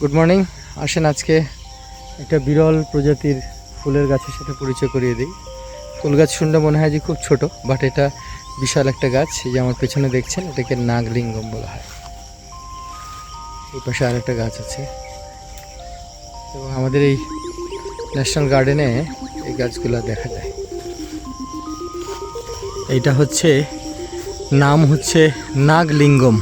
Good morning আসেন আজকে একটা বিরল প্রজাতির ফুলের গাছের সাথে পরিচয় করিয়ে দিই। ফুল গাছ শুনলে মনে হয় যে খুব ছোট বাট এটা বিশাল একটা গাছ যে আমার পেছনে দেখছেন, এটাকে নাগলিঙ্গম বলা হয়। এই পাশে আর একটা গাছ আছে। এবং আমাদের এই ন্যাশনাল গার্ডেনে এই গাছগুলো দেখা যায়। এইটা হচ্ছে, নাম হচ্ছে নাগলিঙ্গম।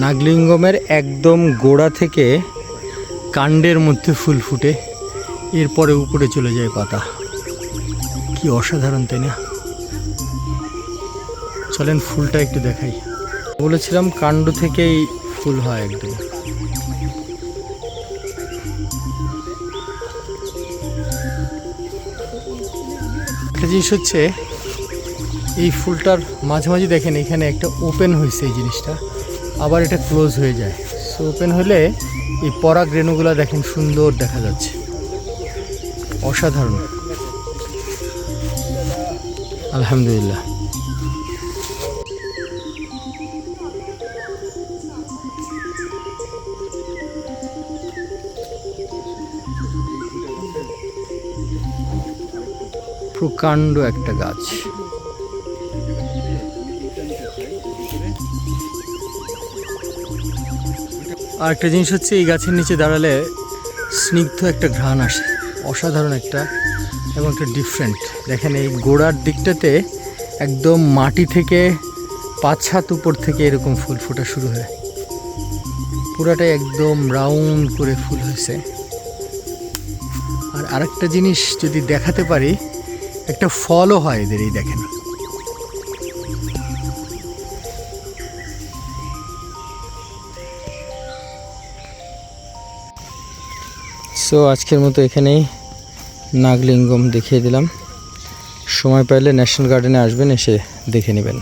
নাগলিঙ্গমের একদম গোড়া থেকে কাণ্ডের মধ্যে ফুল ফুটে, এরপরে উপরে চলে যায় পাতা। কি অসাধারণ, তাই না? চলেন ফুলটা একটু দেখাই। বলেছিলাম কাণ্ড থেকেই ফুল হয় একদম। একটা জিনিস হচ্ছে, এই ফুলটার মাঝে মাঝে দেখেন এখানে একটা ওপেন হয়েছে এই জিনিসটা। আবার এটা ক্লোজ হয়ে যায়। সো ওপেন হলে এই পরাগ রেণুগুলো দেখেন সুন্দর দেখা যাচ্ছে। অসাধারণ। আলহামদুলিল্লাহ। প্রকাণ্ড একটা গাছ। আর একটা জিনিস হচ্ছে, এই গাছের নিচে দাঁড়ালে স্নিগ্ধ একটা ঘ্রাণ আসে, অসাধারণ একটা এবং একটা ডিফারেন্ট দেখেন এই গোড়ার দিকটাতে একদম মাটি থেকে পাঁচ উপর থেকে এরকম ফুল ফোটা শুরু হয়। পুরাটাই একদম রাউন্ড করে ফুল হয়েছে। আর আরেকটা জিনিস যদি দেখাতে পারি, একটা ফলও হয় এদের, এই দেখেন। সো আজকের মতো এখানেই নাগলিঙ্গম দেখিয়ে দিলাম। সময় পাইলে ন্যাশনাল গার্ডেনে আসবেন, এসে দেখে নেবেন।